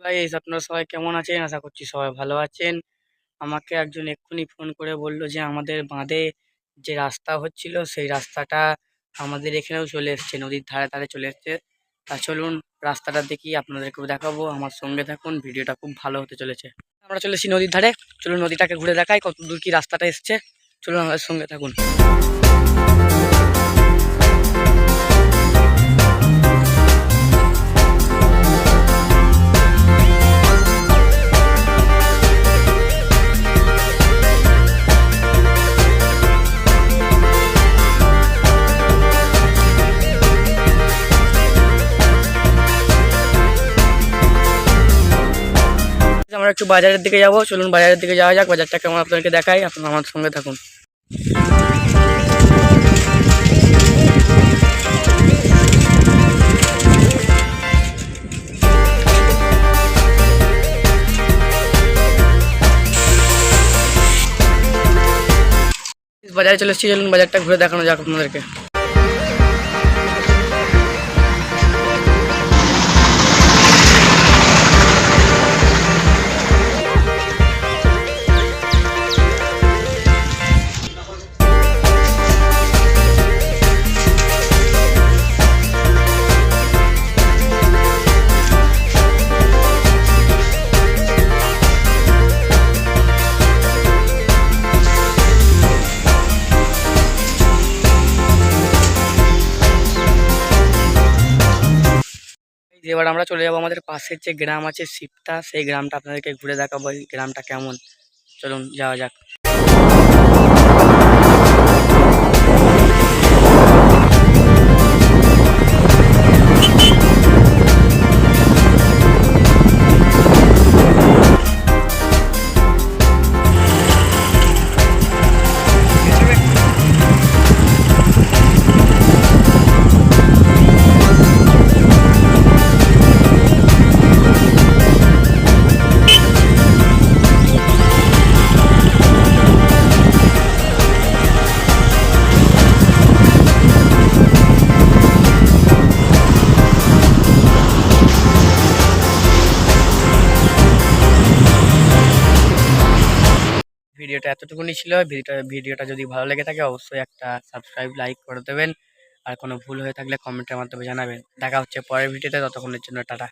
Guys আপনারা সবাই কেমন আছেন? আশা করছি সবাই ভালো আছেন। আমাকে একজন এক্ষুনি ফোন করে বলল যে, আমাদের বাঁধে যে রাস্তা হচ্ছিল, সেই রাস্তাটা আমাদের এখানেও চলে এসছে, নদীর ধারে ধারে চলে এসছে। তা চলুন রাস্তাটা দেখি, আপনাদেরকেও দেখাবো। আমার সঙ্গে থাকুন, ভিডিওটা খুব ভালো হতে চলেছে। আমরা চলে এসেছি নদীর ধারে। চলুন নদীটাকে ঘুরে দেখাই কত দূর কি রাস্তাটা এসছে। চলুন আমাদের সঙ্গে থাকুন। আমরা একটু বাজারের দিকে যাব, চলুন বাজারের দিকে যাওয়া যাক বাজারটা কেমন আপনাদেরকে দেখাই, আপনারা আমার সঙ্গে থাকুন। বাজারে চলে এসেছি, চলুন বাজারটা ঘুরে দেখানো যাক আপনাদেরকে। এবার আমরা চলে যাব আমাদের পাশের যে গ্রাম আছে শিবটা সেই গ্রামটা আপনাদেরকে ঘুরে দেখাবো এই গ্রামটা কেমন। চলুন যাওয়া যাক। ভিডিওটা এতটুকুনি ছিল। ভিডিওটা ভিডিওটা যদি ভালো লেগে থাকে, অবশ্যই একটা সাবস্ক্রাইব লাইক করে দেবেন। আর কোনো ভুল হয়ে থাকলে কমেন্টের মাধ্যমে জানাবেন। দেখা হচ্ছে পরের ভিডিওতে। ততক্ষণের জন্য টাটা।